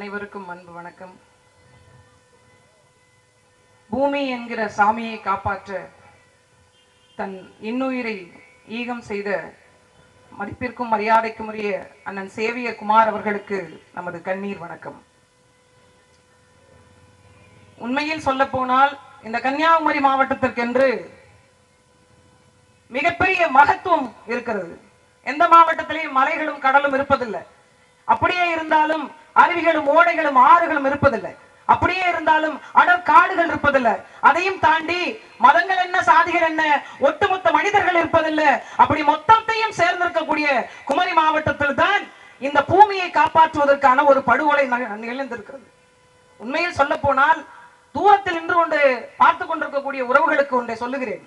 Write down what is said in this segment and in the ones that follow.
அனைவருக்கும் அன்பு வணக்கம். பூமி என்கிற சாமியை காப்பாற்ற தன் இன்னுயிரை ஈகம் செய்த மதிப்பிற்கும் மரியாதைக்கும் உரிய அண்ணன் சேவியர் குமார் அவர்களுக்கு நமது கண்ணீர் வணக்கம். உண்மையில் சொல்ல போனால் இந்த கன்னியாகுமரி மாவட்டத்திற்கென்று மிகப்பெரிய மகத்துவம் இருக்கிறது. எந்த மாவட்டத்திலேயும் மலைகளும் கடலும் இருப்பதில்லை. அப்படியே இருந்தாலும் அருவிகளும் ஓடைகளும் ஆறுகளும் இருப்பதில்லை. அப்படியே இருந்தாலும் அடர் காடுகள் இருப்பதில்லை. அதையும் தாண்டி மதங்கள் என்ன சாதிகள் என்ன ஒட்டுமொத்த மனிதர்கள் இருப்பதில்லை. அப்படி மொத்தத்தையும் சேர்ந்திருக்கக்கூடிய குமரி மாவட்டத்தில் தான் இந்த பூமியை காப்பாற்றுவதற்கான ஒரு படுகொலை நிகழ்ந்திருக்கிறது. உண்மையில் சொல்ல போனால் தூரத்தில் நின்று கொண்டு பார்த்து கொண்டிருக்கக்கூடிய உறவுகளுக்கு ஒன்றை சொல்லுகிறேன்.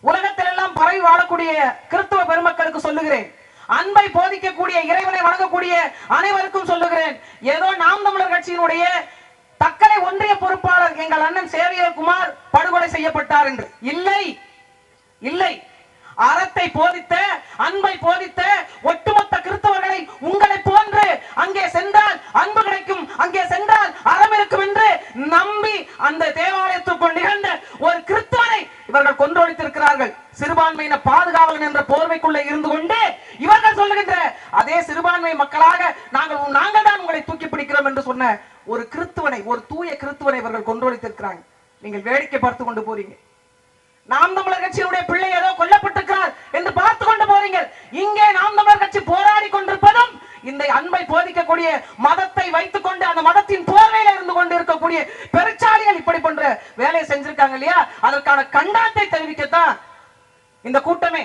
உலகத்தில் எல்லாம் பரவி வாழக்கூடிய கிறிஸ்தவ பெருமக்களுக்கு சொல்லுகிறேன். அன்பை போதிக்கக்கூடிய இறைவனை வணங்கக்கூடிய அனைவருக்கும் சொல்லுகிறேன். ஏதோ நாம் தமிழர் கட்சியினுடைய தக்கலை ஒன்றிய பொறுப்பாளர் எங்கள் அண்ணன் சேவியகுமார் படுகொலை செய்யப்பட்டார் என்று. இல்லை இல்லை. அறத்தை போதித்த அன்பை போதித்த ஒட்டுமொத்த கிறிஸ்தவர்களை உங்களை போன்று அங்கே சென்றால் அன்பு கிடைக்கும். அங்கே சென்றால் அறம் இருக்கும் என்று நம்பி அந்த தேவாலயத்துக்குள் நிகழ்ந்த ஒரு கிறிஸ்தவனை இவர்கள் கொன்றொழித்திருக்கிறார்கள். சிறுபான்மையின பாதுகாவலன் என்ற போர்வைக்குள்ளே இருந்து கொண்டு இவர்கள் சொல்லுகின்ற அதே சிறுபான்மை மக்களாக நாங்கள் நாங்கள் தான் உங்களை தூக்கி பிடிக்கிறோம் என்று சொன்ன ஒரு கிறிஸ்துவனை ஒரு தூய கிறிஸ்துவனை இவர்கள் கொன்றொழித்திருக்கிறாங்க. நீங்கள் வேடிக்கை பார்த்து கொண்டு போறீங்க. நாம் தமிழர் கட்சியினுடைய பிள்ளை ஏதோ கொல்லப்பட்டிருக்கிறார் என்று பார்த்து கொண்டு போறீங்க. இங்கே நாம் தமிழர் கட்சி போராடி கொண்டிருப்பதும் இந்த அன்பை போதிக்கக்கூடிய மதத்தை வைத்துக் கொண்டு அந்த மதத்தின் போர்வையில இருந்து கொண்டு இருக்கக்கூடிய பெருச்சாலிகள் இப்படி பண்ற வேலையை செஞ்சிருக்காங்க இல்லையா? அதற்கான கண்டாத்தை தெரிவிக்கத்தான் இந்த கூட்டமே.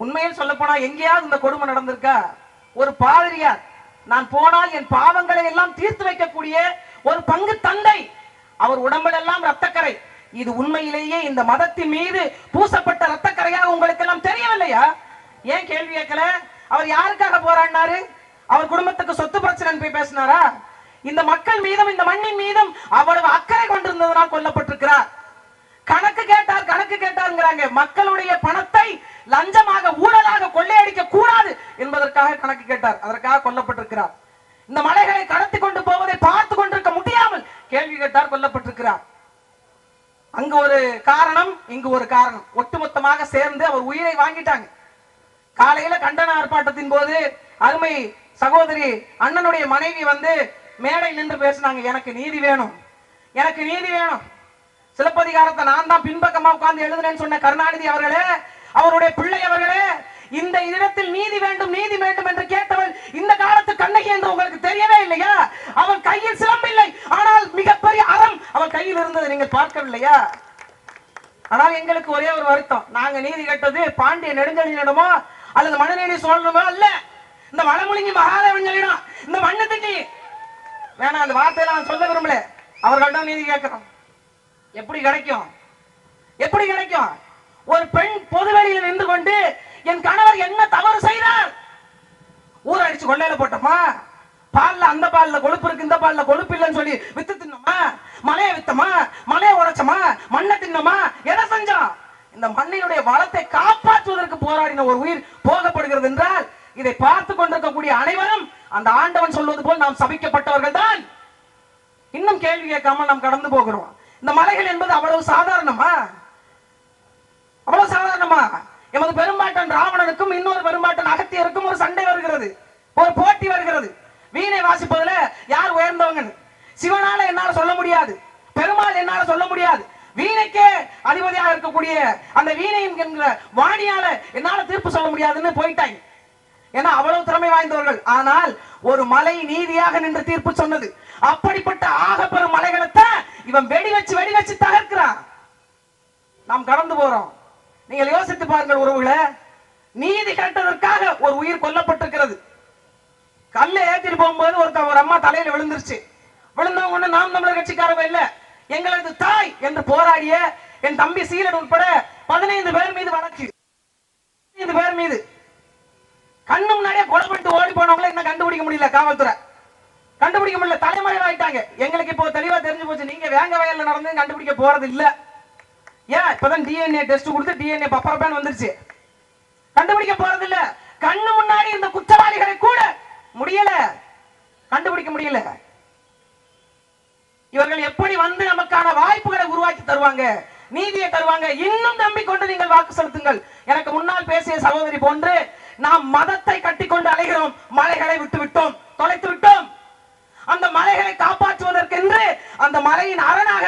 உண்மையில் சொல்ல போனா எங்கேயாவது இந்த கொடுமை நடந்திருக்கா? ஒரு பாதிரியார் நான் போனால் என் பாவங்களை எல்லாம் தீர்த்து வைக்கக்கூடிய ஒரு பங்கு தந்தை. அவர் உடம்பெல்லாம் ரத்தக்கரை இது உண்மையிலேயே இந்த மதத்தின் மீது பூசப்பட்ட ரத்தக்கரையாக உங்களுக்கு எல்லாம் தெரியவில்லையா? ஏன் கேள்வி கேட்கல? அவர் யாருக்காக போராடினாரு? அவர் குடும்பத்துக்கு சொத்து பிரச்சனை போய் பேசினாரா? இந்த மக்கள் மீதும் இந்த மண்ணின் மீதும் அவ்வளவு அக்கறை கொண்டிருந்ததனால் கொல்லப்பட்டிருக்கிறார். கணக்கு கேட்டார் கணக்கு கேட்டாருங்கிறாங்க மக்களுடைய பணத்தை லஞ்சமாக ஊழலாக கொள்ளையடிக்க கூடாது என்பதற்காக கணக்கு கேட்டார். அதற்காக கொல்லப்பட்டிருக்கிறார். இந்த மலைகளை கடத்தி கொண்டு போவதை பார்த்து கொண்டிருக்க முடியாமல் கேள்வி கேட்டார் கொல்லப்பட்டிருக்கிறார். அங்கு ஒரு காரணம் இங்கு ஒரு காரணம். ஒட்டுமொத்தமாக சேர்ந்து அவர் உயிரை வாங்கிட்டாங்க. காலையில கண்டன ஆர்ப்பாட்டத்தின் போது அருமை சகோதரி அண்ணனுடைய மனைவி வந்து மேடை நின்று பேசினாங்க எனக்கு நீதி வேணும். எனக்கு நீதி வேணும். சிலப்பதிகாரத்தை நான் தான் பின்பக்கமா உட்கார்ந்து எழுதுனேன்னு சொன்ன கருணாநிதி அவர்களே அவருடைய பிள்ளை அவர்களே இந்த இடத்தில் நீதி வேண்டும் நீதி வேண்டும் என்று கேட்டவள் இந்த காலத்து கண்ணகி என்று உங்களுக்கு தெரியவே இல்லையா? அவள் கையில் சிலம்பில்லை ஆனால் மிகப்பெரிய அறம் அவள் கையில் இருந்தது நீங்கள் பார்க்கவில்லையா? ஆனால் எங்களுக்கு ஒரே ஒரு வருத்தம். நாங்க நீதி கேட்டது பாண்டிய நெடுஞ்செழியனிடமோ அல்லது மனுநீதி சோழனுமோ அல்ல. இந்த வளமுழுங்கி மகாதேவன்களிடம் இந்த மண்ணத்துக்கு வேணாம் அந்த வார்த்தையை நான் சொல்ல விரும்பல. அவர்களிடம் நீதி கேட்கிறோம் எப்படி கிடைக்கும்? எப்படி கிடைக்கும்? ஒரு பெண் பொதுவெளியில் நின்று கொண்டு என் கணவர் என்ன தவறு செய்தார்? ஊர் அடிச்சு கொள்ளையில போட்டோமா? பால்ல அந்த பால்ல கொழுப்பு இருக்கு இந்த பால்ல கொழுப்பு இல்லைன்னு சொல்லி வித்து தின்னோமா? மலையை வித்தமா? மலையை உடைச்சோமா மண்ணை தின்னோமா? எதை செஞ்சோம்? இந்த மண்ணினுடைய வளத்தை காப்பாற்றுவதற்கு போராடின ஒரு உயிர் போகப்படுகிறது என்றால் இதை பார்த்து கொண்டிருக்கக்கூடிய அனைவரும் அந்த ஆண்டவன் சொல்வது போல் நாம் சபிக்கப்பட்டவர்கள் தான் இன்னும் கேள்வி கேட்காம நாம் கடந்து போகிறோம். இந்த மலைகள் என்பது அவ்வளவு சாதாரணமா? அவ்வளவு சாதாரணமா? எமது பெரும்பாட்டன் ராவணனுக்கும் இன்னொரு பெரும்பாட்டன் அகத்தியருக்கும் ஒரு சண்டை வருகிறது. ஒரு போட்டி வருகிறது. வீணை வாசிப்பதுல யார் உயர்ந்தவங்கன்னு? சிவனால என்னால சொல்ல முடியாது. பெருமாள் என்னால சொல்ல முடியாது. வீணைக்கே அதிபதியாக இருக்கக்கூடிய அந்த வீணை என்கிற வாணியால என்னால தீர்ப்பு சொல்ல முடியாதுன்னு போயிட்டாங்க. ஏன்னா அவ்வளவு திறமை வாய்ந்தவர்கள். ஆனால் ஒரு மலை நீதியாக நின்று தீர்ப்பு சொன்னது. அப்படிப்பட்ட ஆகப்பெரும் மலைகளைத்தான் இவன் வெடி வச்சு வெடி வச்சு தகர்க்கிறான். நாம் கடந்து போறோம். நீங்கள் யோசித்து பாருங்கள் உறவுகளை நீதி கேட்டதற்காக ஒரு உயிர் கொல்லப்பட்டிருக்கிறது. கல்லை ஏத்திட்டு போகும்போது ஒரு ஒரு அம்மா தலையில விழுந்துருச்சு. விழுந்தவங்க ஒண்ணு நாம் தமிழர் கட்சிக்காரவ இல்ல. எங்களது தாய் என்று போராடிய என் தம்பி சீலன் உட்பட பதினைந்து பேர் மீது வழக்கு. பதினைந்து பேர் மீது. கண்ணு முன்னாடியே கொலை பண்ணிட்டு ஓடி போனவங்களை இன்னும் கண்டுபிடிக்க முடியல காவல்துறை. கண்டுபிடிக்க முடியல தலைமறைவாயிட்டாங்க எங்களுக்கு இப்போ தெளிவா தெரிஞ்சு போச்சு நீங்க வேங்க வயல்ல நடந்து கண்டுபிடிக்க போறது இல்ல ஏன்? இப்பதான் டிஎன்ஏ டெஸ்ட் கொடுத்து டிஎன்ஏ பப்பரப்பேன் வந்துருச்சு. கண்டுபிடிக்க போறது இல்ல கண்ணு முன்னாடி இந்த குற்றவாளிகளை கூட முடியல. கண்டுபிடிக்க முடியல. இவர்கள் எப்படி வந்து நமக்கான வாய்ப்புகளை உருவாக்கி தருவாங்க? நீதியை தருவாங்க? இன்னும் நம்பிக்கொண்டு நீங்கள் வாக்கு செலுத்துங்கள். எனக்கு முன்னால் பேசிய சகோதரி போன்று நாம் மதத்தை கட்டிக்கொண்டு அலைகிறோம். மலைகளை விட்டு விட்டோம். தொலைத்து விட்டோம். அந்த மலைகளை காப்பாற்றுவதற்கென்று அந்த மலையின் அரணாக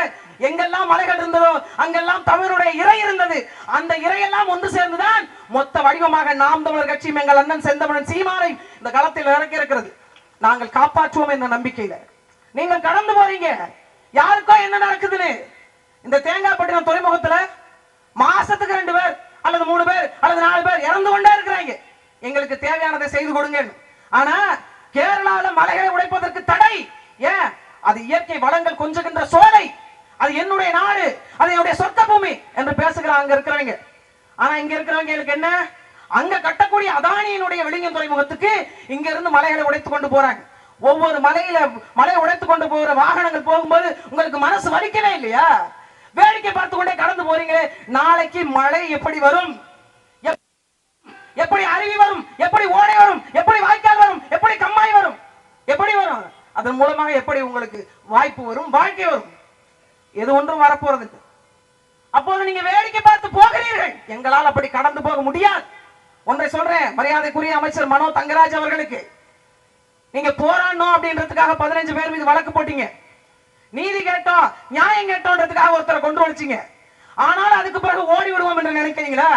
எங்கெல்லாம் மலைகள் இருந்ததோ அங்கெல்லாம் தமிழருடைய இறை இருந்தது. அந்த இறையெல்லாம் ஒன்று சேர்ந்துதான் மொத்த வடிவமாக நாம் தமிழர் கட்சியும் எங்கள் அண்ணன் செந்தமிழன் சீமானை இந்த களத்தில் இறக்கி இருக்கிறது. நாங்கள் காப்பாற்றுவோம் என்ற நம்பிக்கையில. நீங்கள் கடந்து போறீங்க. யாருக்கோ என்ன நடக்குதுன்னு? இந்த தேங்காய்பட்டினம் துறைமுகத்துல மாசத்துக்கு ரெண்டு பேர் அல்லது மூணு பேர் அல்லது நாலு பேர் இறந்து கொண்டே இருக்கிறாங்க. எங்களுக்கு தேவையானதை செய்து கொடுங்க ஆனா கேரளாவில் மலைகளை உடைப்பதற்கு தடை. ஏன்? அது இயற்கை வளங்கள் கொஞ்சுகின்ற சோலை. அது என்னுடைய நாடு. அது என்னுடைய சொத்த பூமி என்று பேசுகிறாங்க அங்க இருக்கிறவங்க. ஆனா இங்க இருக்கிறவங்களுக்கு என்ன? அங்க கட்டக்கூடிய அதானியினுடைய விளிங்கம் துறைமுகத்துக்கு இங்க இருந்து மலைகளை உடைத்து கொண்டு போறாங்க. ஒவ்வொரு மலையில மலை உடைத்து கொண்டு போகிற வாகனங்கள் போகும்போது உங்களுக்கு மனசு வலிக்கவே இல்லையா? வேடிக்கை பார்த்து கொண்டே கடந்து போறீங்களே. நாளைக்கு மழை எப்படி வரும்? எப்படி அருவி வரும் எப்படி ஓடை வரும் எப்படி வாய்க்கால் வரும் எப்படி கம்மாய் வரும் எப்படி வரும்? அதன் மூலமாக எப்படி உங்களுக்கு வாய்ப்பு வரும் வாழ்க்கை வரும்? எது ஒன்றும் வரப்போறது அப்போது நீங்க வேடிக்கை பார்த்து போகிறீர்கள். எங்களால் அப்படி கடந்து போக முடியாது. ஒன்றை சொல்றேன் மரியாதைக்குரிய அமைச்சர் மனோ தங்கராஜ் அவர்களுக்கு. நீங்க போராடணும் அப்படின்றதுக்காக பதினஞ்சு பேர் மீது வழக்கு போட்டீங்க. நீதி கேட்டோம் நியாயம் கேட்டோன்றதுக்காக ஒருத்தரை கொண்டு வச்சீங்க ஆனால் அதுக்கு பிறகு ஓடி விடுவோம் என்று நினைக்கிறீங்களா?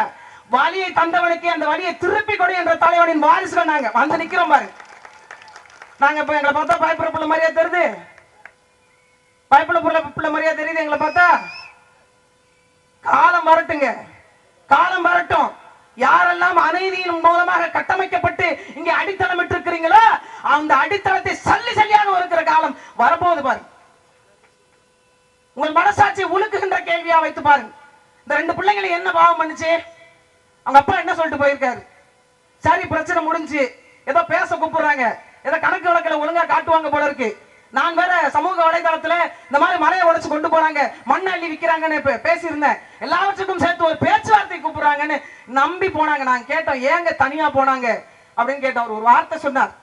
வழியை தந்தவனுக்கு அந்த வழியை திருப்பி கொடு என்ற தலைவனின் வாரிசுகள் நாங்க வந்து நிக்கிறோம் பாரு. நாங்க இப்ப எங்களை பார்த்தா பயப்புற பிள்ளை மாதிரியா தெரியுது? பயப்புல பிள்ளை பிள்ளை மாதிரியா தெரியுது எங்களை பார்த்தா? காலம் வரட்டுங்க. காலம் வரட்டும். யாரெல்லாம் அநீதியின் மூலமாக கட்டமைக்கப்பட்டு இங்க அடித்தளம் இருக்கிறீங்களோ அந்த அடித்தளத்தை சல்லி சல்லியாக இருக்கிற காலம் வரப்போகுது பாருங்க உங்கள் மனசாட்சி உழுக்குகின்ற கேள்வியா வைத்து பாருங்க. இந்த ரெண்டு பிள்ளைங்களை என்ன பாவம் பண்ணுச்சு? அவங்க அப்பா என்ன சொல்லிட்டு போயிருக்காரு? சரி பிரச்சனை முடிஞ்சு. ஏதோ பேச கூப்பிடுறாங்க. ஏதோ கணக்கு வழக்கில் ஒழுங்கா காட்டுவாங்க போல இருக்கு. நான் வேற சமூக வலைதளத்துல இந்த மாதிரி மலையை உடைச்சு கொண்டு போறாங்க. மண் அள்ளி விற்கிறாங்கன்னு பேசியிருந்தேன். எல்லாவற்றுக்கும் சேர்த்து ஒரு பேச்சுவார்த்தை கூப்பிடுறாங்கன்னு நம்பி போனாங்க. நான் கேட்டோம் ஏங்க தனியா போனாங்க? அப்படின்னு கேட்டோம் அவர் ஒரு வார்த்தை சொன்னார்.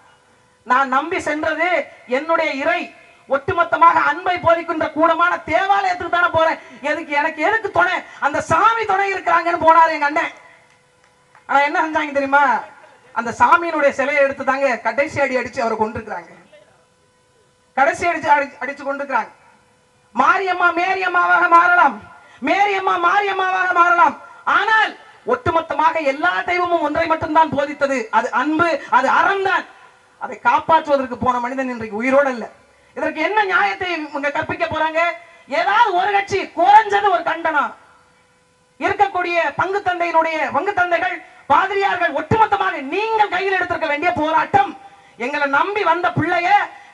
நான் நம்பி சென்றது என்னுடைய இறை ஒட்டுமொத்தமாக அன்பை போதிக்கின்ற கூடமான தேவாலயத்துக்கு தானே போறேன். எதுக்கு எனக்கு எதுக்கு துணை? அந்த சாமி துணை இருக்கிறாங்கன்னு போனார் எங்க அண்ணன். ஆனா என்ன செஞ்சாங்க தெரியுமா? அந்த சாமியினுடைய சிலையை எடுத்து தாங்க கடைசி அடி அடிச்சு அவரை கொண்டிருக்கிறாங்க கடைசி அடிச்சு அடி- அடிச்சு கொண்டிருக்கிறாங்க மாரியம்மா மேரியம்மாவாக மாறலாம். மேரியம்மா மாரியம்மாவாக மாறலாம். ஆனால் ஒட்டுமொத்தமாக எல்லா தெய்வமும் ஒன்றை மட்டும்தான் போதித்தது. அது அன்பு அது அறம்தான் அதை காப்பாற்றுவதற்கு போன மனிதன் இன்றைக்கு உயிரோடு இல்ல இதற்கு என்ன நியாயத்தை இவங்க கற்பிக்க போறாங்க? ஏதாவது ஒரு கட்சி குறைஞ்சது ஒரு கண்டனம் இருக்கக்கூடிய பங்கு தந்தையினுடைய பங்கு தந்தைகள் பாதிரியார்கள் ஒட்டுமொத்தமாக நீங்கள் கையில் எடுத்திருக்க வேண்டிய போராட்டம். எங்களை நம்பி வந்த பிள்ளைய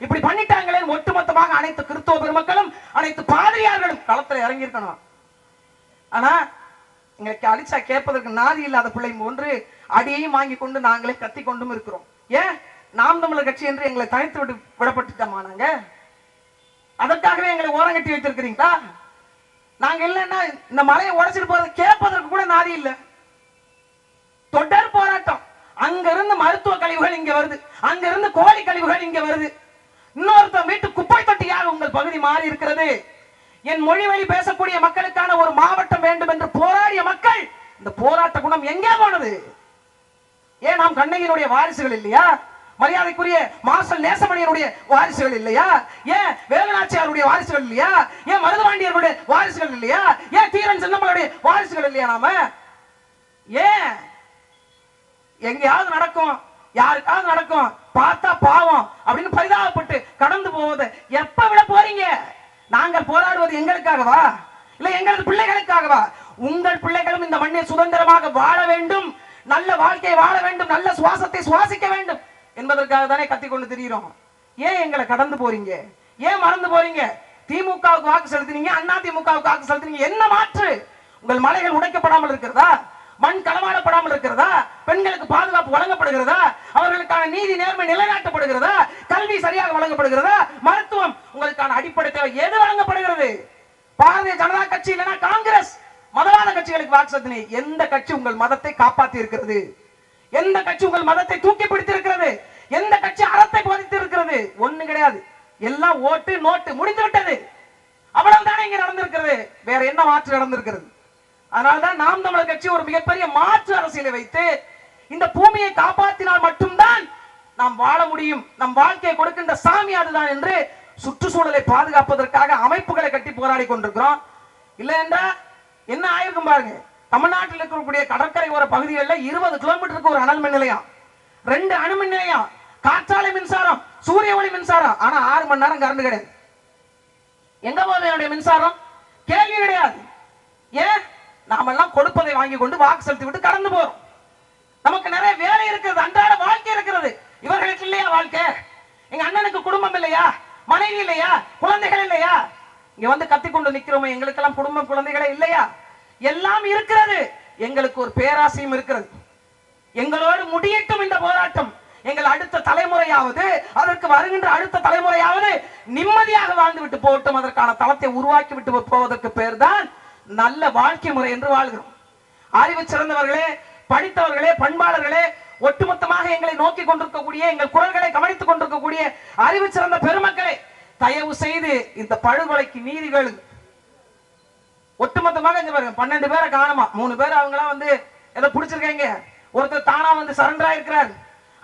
இப்படி பண்ணிட்டாங்களே ஒட்டுமொத்தமாக அனைத்து கிறிஸ்தவ பெருமக்களும் அனைத்து பாதிரியார்களும் களத்துல இறங்கி இருக்கணும் ஆனா எங்களுக்கு அடிச்சா கேட்பதற்கு நாதி இல்லாத பிள்ளை ஒன்று அடியையும் வாங்கி கொண்டு நாங்களே கத்தி கொண்டும் இருக்கிறோம். ஏன்? நாம் தமிழர் கட்சி என்று எங்களை தனித்து விட்டு விடப்பட்டுட்டோமா நாங்க? அதற்காகவே எங்களை ஓரங்கட்டி வைத்திருக்கிறீங்களா? நாங்க இல்லைன்னா இந்த மலையை உடைச்சிட்டு போறது கேட்பதற்கு கூட நாதி இல்ல. தொடர் போராட்டம். அங்கிருந்து மருத்துவ கழிவுகள் இங்க வருது. அங்கிருந்து கோழி கழிவுகள் இங்க வருது. இன்னொருத்தன் வீட்டு குப்பை தொட்டியாக உங்கள் பகுதி மாறி இருக்கிறது. என் மொழி வழி பேசக்கூடிய மக்களுக்கான ஒரு மாவட்டம் வேண்டும் என்று போராடிய மக்கள் இந்த போராட்ட குணம் எங்கே போனது? ஏன் நாம் கண்ணகியினுடைய வாரிசுகள் இல்லையா? மரியாதைக்குரிய மார்சல் நேசமணியனுடைய வாரிசுகள் இல்லையா? ஏன் வேலுநாச்சியாருடைய வாரிசுகள் இல்லையா? ஏன் மருதுபாண்டியர்களுடைய வாரிசுகள் இல்லையா? ஏன் தீரன் சின்னம்மளுடைய வாரிசுகள் இல்லையா நாம? ஏன் எங்கேயாவது நடக்கும் யாருக்காவது நடக்கும் பார்த்தா பாவம் அப்படின்னு பரிதாபப்பட்டு கடந்து போவது. எப்ப விட போறீங்க? நாங்கள் போராடுவது எங்களுக்காகவா? இல்ல எங்களது பிள்ளைகளுக்காகவா? உங்கள் பிள்ளைகளும் இந்த மண்ணை சுதந்திரமாக வாழ வேண்டும். நல்ல வாழ்க்கையை வாழ வேண்டும். நல்ல சுவாசத்தை சுவாசிக்க வேண்டும் என்பதற்காக தானே கத்தி கொண்டு திரிகிறோம் ஏன் எங்களை கடந்து போறீங்க? ஏன் மறந்து போறீங்க? திமுகவுக்கு வாக்கு செலுத்தினீங்க அண்ணா திமுகவுக்கு வாக்கு செலுத்தினீங்க. என்ன மாற்று? உங்கள் மலைகள் உடைக்கப்படாமல் இருக்கிறதா? மண் களமாடப்படாமல் இருக்கிறதா? பெண்களுக்கு பாதுகாப்பு வழங்கப்படுகிறதா? அவர்களுக்கான நீதி நேர்மை நிலைநாட்டப்படுகிறதா? கல்வி சரியாக வழங்கப்படுகிறதா? மருத்துவம் உங்களுக்கான அடிப்படை தேவை. எது வழங்கப்படுகிறது? பாரதிய ஜனதா கட்சி இல்லைன்னா காங்கிரஸ். மதவாத கட்சிகளுக்கு வாக்கு எந்த கட்சி உங்கள் மதத்தை காப்பாத்தி இருக்கிறது? எந்த கட்சி உங்கள் மதத்தை தூக்கி பிடித்திருக்கிறது எந்த கட்சி அறத்தை போதித்து இருக்கிறது? ஒண்ணு கிடையாது. எல்லாம் ஓட்டு நோட்டு முடிந்து விட்டது. அவ்வளவுதானே இங்க நடந்திருக்கிறது. வேற என்ன மாற்று நடந்திருக்கிறது? அதனால்தான் நாம் தமிழர் கட்சி ஒரு மிகப்பெரிய மாற்று அரசியலை வைத்து இந்த பூமியை காப்பாற்றினால் மட்டும்தான் நாம் வாழ முடியும். நம் வாழ்க்கையை கொடுக்கின்ற சாமி அதுதான் என்று சுற்றுச்சூழலை பாதுகாப்பதற்காக அமைப்புகளை கட்டி போராடி கொண்டிருக்கிறோம். இல்ல என்றா என்ன ஆயிருக்கும் பாருங்க. தமிழ்நாட்டில் இருக்கக்கூடிய கடற்கரை ஓர பகுதிகளில் இருபது கிலோமீட்டருக்கு ஒரு அனல் மின் நிலையம் ரெண்டு அணு மின் நிலையம் காற்றாலை மின்சாரம் சூரிய ஒளி மின்சாரம். ஆனா ஆறு மணி நேரம் கரண்ட் கிடையாது. எங்க போகுது என்னுடைய மின்சாரம்? கேள்வி கிடையாது. நாமெல்லாம் கொடுப்பதை வாங்கி கொண்டு வாக்கு செலுத்தி விட்டு கடந்து போறோம். நமக்கு நிறைய வேலை இருக்கிறது அன்றாட வாழ்க்கை இருக்கிறது. இவர்களுக்கு இல்லையா வாழ்க்கை? எங்க அண்ணனுக்கு குடும்பம் இல்லையா? மனைவி இல்லையா? குழந்தைகள் இல்லையா? இங்க வந்து கத்தி கொண்டு நிக்கிறோமே எங்களுக்கெல்லாம் குடும்பம் குழந்தைகளே இல்லையா? எல்லாம் இருக்கிறது. எங்களுக்கு ஒரு பேராசையும் இருக்கிறது. எங்களோடு முடியட்டும் இந்த போராட்டம். எங்கள் அடுத்த தலைமுறையாவது அதற்கு வருகின்ற அடுத்த தலைமுறையாவது நிம்மதியாக வாழ்ந்து விட்டு போகட்டும். அதற்கான தளத்தை உருவாக்கி விட்டு போவதற்கு பேர் தான் நல்ல வாழ்க்கை முறை என்று வாழ்கிறோம். அறிவு சிறந்தவர்களே படித்தவர்களே பண்பாளர்களே ஒட்டுமொத்தமாக எங்களை நோக்கி கொண்டிருக்கக்கூடிய எங்கள் குரல்களை கவனித்துக் கொண்டிருக்கக்கூடிய அறிவு சிறந்த பெருமக்களே தயவு செய்து இந்த படுகொலைக்கு நீதி கேளுங்க ஒட்டுமொத்தமாக இங்க பாருங்க பன்னெண்டு பேரை காணுமா? மூணு பேர் அவங்களாம் வந்து ஏதோ பிடிச்சிருக்காங்க. ஒருத்தர் தானா வந்து சரண்டர் ஆயிருக்கிறார்.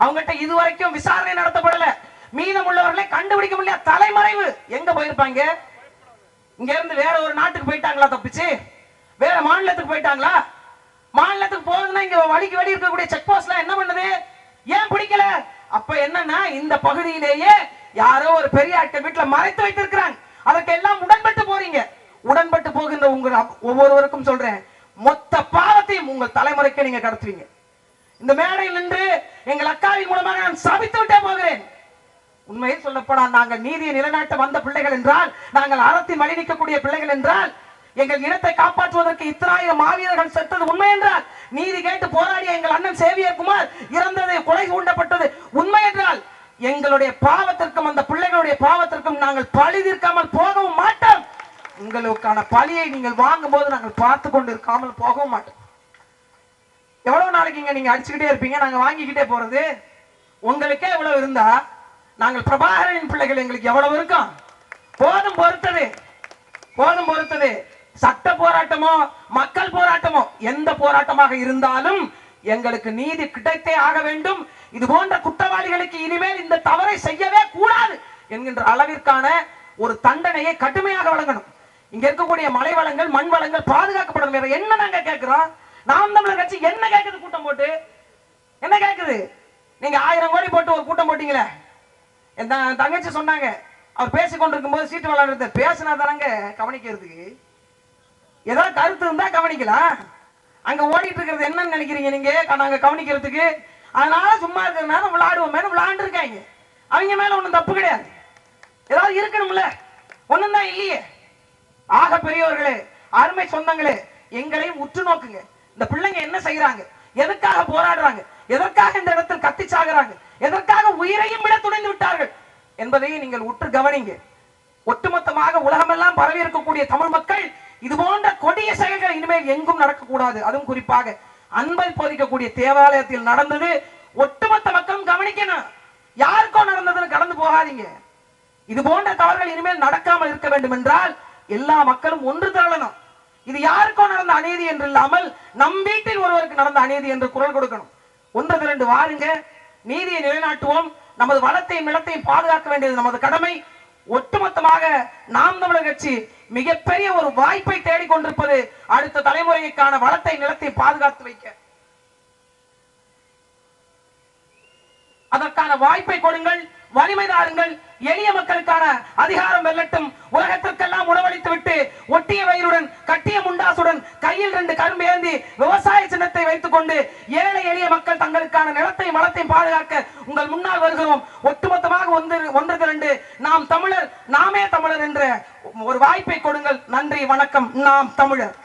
அவங்ககிட்ட இதுவரைக்கும் விசாரணை நடத்தப்படல. மீதம் உள்ளவர்களை கண்டுபிடிக்க முடியல. தலைமறைவு. எங்க போயிருப்பாங்க? இங்க இருந்து வேற ஒரு நாட்டுக்கு போயிட்டாங்களா தப்பிச்சு? வேற மாநிலத்துக்கு போயிட்டாங்களா? மாநிலத்துக்கு போகுதுன்னா இங்க வழிக்கு வழி இருக்கக்கூடிய செக் போஸ்ட்லாம் என்ன பண்ணுது? ஏன் பிடிக்கல? அப்ப என்னன்னா இந்த பகுதியிலேயே யாரோ ஒரு பெரிய ஆட்கள் வீட்டுல மறைத்து வைத்திருக்கிறாங்க. அதற்கெல்லாம் உடன்பட்டு போறீங்க. உடன்பட்டு போகின்ற உங்க ஒவ்வொருவருக்கும் சொல்றேன். மொத்த பாவத்தையும் உங்கள் தலைமுறைக்கு நீங்க கடத்துவீங்க. இந்த மேடையில் நின்று எங்கள் அக்காவின் மூலமாக நான் சபித்து விட்டே போகிறேன். உண்மையில் சொல்லப்படா நாங்கள் நீதியை நிலைநாட்ட வந்த பிள்ளைகள் என்றால் நாங்கள் அறத்தை மழிநிக்கக்கூடிய பிள்ளைகள் என்றால் எங்கள் இனத்தை காப்பாற்றுவதற்கு இத்தனாயிரம் மாவீரர்கள் செத்தது உண்மை என்றால் நீதி கேட்டு போராடிய எங்கள் அண்ணன் சேவியர் குமார் இறந்தது கொலை சூண்டப்பட்டது உண்மை என்றால் எங்களுடைய பாவத்திற்கும் அந்த பிள்ளைகளுடைய பாவத்திற்கும் நாங்கள் பழி தீர்க்காமல் போகவும் மாட்டோம். உங்களுக்கான பழியை நீங்கள் வாங்கும் போது நாங்கள் பார்த்து கொண்டு இருக்காமல் போகவும் மாட்டோம். எவ்வளவு நாளைக்கு இங்க நீங்க அடிச்சுக்கிட்டே இருப்பீங்க? நாங்க வாங்கிக்கிட்டே போறது. உங்களுக்கே எவ்வளவு இருந்தா நாங்கள் பிரபாகரனின் பிள்ளைகள் எங்களுக்கு எவ்வளவு இருக்கும்? போதும் பொறுத்தது. போதும் பொறுத்தது. சட்ட போராட்டமோ மக்கள் போராட்டமோ எந்த போராட்டமாக இருந்தாலும் எங்களுக்கு நீதி கிடைத்தே ஆக வேண்டும். இது போன்ற குற்றவாளிகளுக்கு இனிமேல் இந்த தவறை செய்யவே கூடாது என்கின்ற அளவிற்கான ஒரு தண்டனையை கடுமையாக வழங்கணும். இங்க இருக்கக்கூடிய மலை வளங்கள் மண் வளங்கள் பாதுகாக்கப்படணும் வேற என்ன நாங்க கேட்கிறோம். நாம் தமிழர் கட்சி என்ன கேக்குது கூட்டம் போட்டு. என்ன கேக்குது நீங்க ஆயிரம் கோடி போட்டு ஒரு கூட்டம் போட்டீங்களே. என் தங்கச்சி சொன்னாங்க. அவர் பேசி கொண்டிருக்கும் போது சீட்டு விளையாடுறத பேசினா தானங்க கவனிக்கிறதுக்கு? ஏதாவது கருத்து இருந்தா கவனிக்கலாம். அங்க ஓடிட்டு இருக்கிறது என்னன்னு நினைக்கிறீங்க நீங்க? நாங்க கவனிக்கிறதுக்கு. அதனால சும்மா இருக்கிறதுனால விளையாடுவோமே மேல விளையாண்டு இருக்காங்க அவங்க மேல ஒண்ணும் தப்பு கிடையாது. ஏதாவது இருக்கணும்ல. ஒண்ணும் தான் இல்லையே. ஆக பெரியவர்களே அருமை சொந்தங்களே எங்களையும் உற்று நோக்குங்க. இந்த பிள்ளைங்க என்ன செய்யறாங்க எதுக்காக போராடுறாங்க? எதற்காக இந்த இடத்தில் கத்தி சாகுறாங்க எதற்காக உயிரையும் விட துணிந்து விட்டார்கள்? என்பதையும் நீங்கள் உற்று கவனிங்க. ஒட்டுமொத்தமாக உலகமெல்லாம் பரவி இருக்கக்கூடிய தமிழ் மக்கள் இது போன்ற கொடிய செயல்கள் இனிமேல் எங்கும் நடக்கக்கூடாது. அதுவும் குறிப்பாக அன்பை போதிக்கக்கூடிய தேவாலயத்தில் நடந்தது ஒட்டுமொத்த மக்களும் கவனிக்கணும். யாருக்கோ நடந்ததுன்னு கடந்து போகாதீங்க. இது போன்ற தவறுகள் இனிமேல் நடக்காமல் இருக்க வேண்டும் என்றால் எல்லா மக்களும் ஒன்று திரளணும். இது யாருக்கோ நடந்த அநீதி என்று இல்லாமல் நம் வீட்டில் ஒருவருக்கு நடந்த அநீதி என்று குரல் கொடுக்கணும். ஒன்று திரண்டு வாருங்க. நீதியை நிலைநாட்டுவோம். நமது வளத்தையும் நிலத்தையும் பாதுகாக்க வேண்டியது நமது கடமை. ஒட்டுமொத்தமாக நாம் தமிழர் கட்சி மிகப்பெரிய ஒரு வாய்ப்பை தேடிக்கொண்டிருப்பது அடுத்த தலைமுறைக்கான வளத்தை நிலத்தை பாதுகாத்து வைக்க. அதற்கான வாய்ப்பை கொடுங்கள். வலிமை தாருங்கள் எளிய மக்களுக்கான அதிகாரம் வெல்லட்டும் உலகத்திற்கெல்லாம் உணவளித்து விட்டு ஒட்டிய வயிறுடன் கட்டிய முண்டாசுடன் கையில் ரெண்டு கரும்பு ஏந்தி விவசாய சின்னத்தை வைத்துக் கொண்டு ஏழை எளிய மக்கள் தங்களுக்கான நிலத்தையும் வளத்தையும் பாதுகாக்க உங்கள் முன்னால் வருகிறோம் ஒட்டுமொத்தமாக ஒன்று ஒன்று திரண்டு நாம் தமிழர் நாமே தமிழர் என்ற ஒரு வாய்ப்பை கொடுங்கள் நன்றி வணக்கம். நாம் தமிழர்.